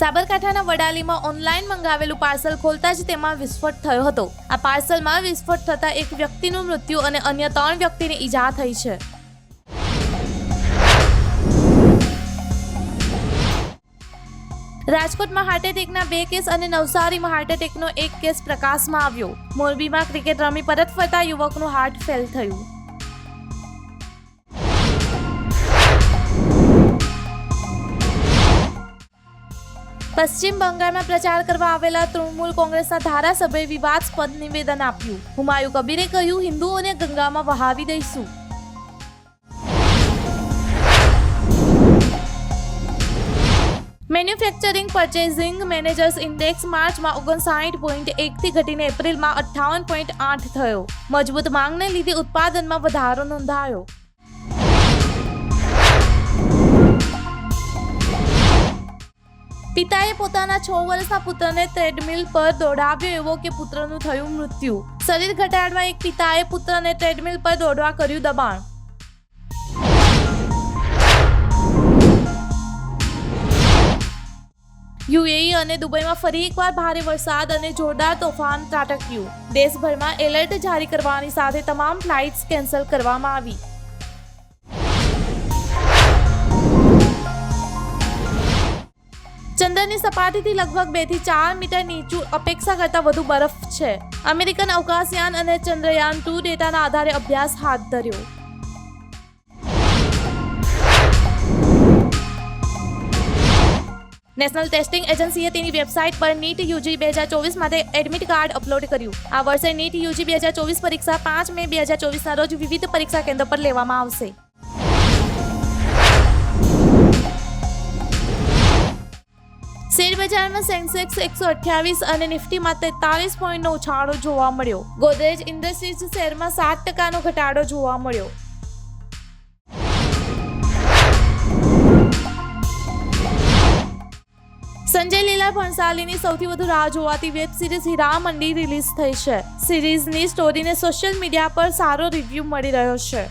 સાબરકાંઠાના વડાલીમાં ઓનલાઈન મંગાવેલું પાર્સલ ખોલતા જ તેમાં વિસ્ફોટ થયો હતો. આ પાર્સલમાં વિસ્ફોટ થતાં એક વ્યક્તિનું મૃત્યુ અને અન્ય ત્રણ વ્યક્તિને ઈજા થઈ છે. રાજકોટમાં હાર્ટ એટેકના બે કેસ અને નવસારીમાં હાર્ટ એટેકનો એક કેસ પ્રકાશમાં આવ્યો. મોરબીમાં ક્રિકેટ રમી પરત ફરતા યુવકનું હાર્ટ ફેલ થયું. પશ્ચિમ બંગાળમાં પ્રચાર કરવા આવેલા તૃણમૂલ કોંગ્રેસના ધારાસભ્યે વિવાદસ્પદ નિવેદન આપ્યું. હુમાયુ કબીરે કહ્યું, હિન્દુઓને ગંગામાં વહાવી દઈશું. મેન્યુફેક્ચરિંગ પરચેઝિંગ મેનેજર્સ ઇન્ડેક્સ માર્ચમાં ઓગણસાઠ પોઈન્ટ એકથી ઘટીને એપ્રિલમાં અઠ્ઠાવન પોઈન્ટ આઠ થયો. મજબૂત માંગને લીધે ઉત્પાદનમાં વધારો નોંધાયો. પિતાએ પોતાના છ વર્ષના પુત્રને ટ્રેડમિલ પર દોડાવ્યો એવો કે પુત્રનું થયું મૃત્યુ. શરીર ઘટાડવા એક પિતાએ પુત્રને ટ્રેડમિલ પર દોડવા કર્યું દબાણ. યુએઈ અને દુબઈમાં ફરી એકવાર ભારે વરસાદ અને જોરદાર તોફાન ત્રાટક્યું. દેશભરમાં એલર્ટ જારી કરવાની સાથે તમામ ફ્લાઇટ્સ કેન્સલ કરવામાં આવી. ચંદ્રની સપાટીથી લગભગ બેથી ચાર મીટર નીચું અપેક્ષા કરતાં વધુ બરફ છે. અમેરિકન અવકાશયાન અને ચંદ્રયાન ટુ ડેટાના આધારે અભ્યાસ હાથ ધર્યો. નેશનલ ટેસ્ટિંગ એજન્સીએ તેની વેબસાઇટ પર નીટ યુજી બે હજાર ચોવીસ માટે એડમિટ કાર્ડ અપલોડ કર્યું. આ વર્ષે નીટ યુજી બે હજાર ચોવીસ પરીક્ષા પાંચ મે બે હજાર ચોવીસના રોજ વિવિધ પરીક્ષા કેન્દ્ર પર લેવામાં આવશે. શેર બજારમાં સેન્સેક્સ એકસો અઠ્યાવીસ અને નિફ્ટીમાં તેતાલીસ પોઈન્ટનો ઉછાળો જોવા મળ્યો. ગોદરેજ ઇન્ડસ્ટ્રીઝ શેરમાં સાત ટકાનો ઘટાડો જોવા મળ્યો. સંજય લીલા ભણસાલીની સૌથી વધુ રાહ જોવાતી વેબ સિરીઝ હીરા મંડી રિલીઝ થઈ છે. સિરીઝની સ્ટોરીને સોશિયલ મીડિયા પર સારો રિવ્યૂ મળી રહ્યો છે.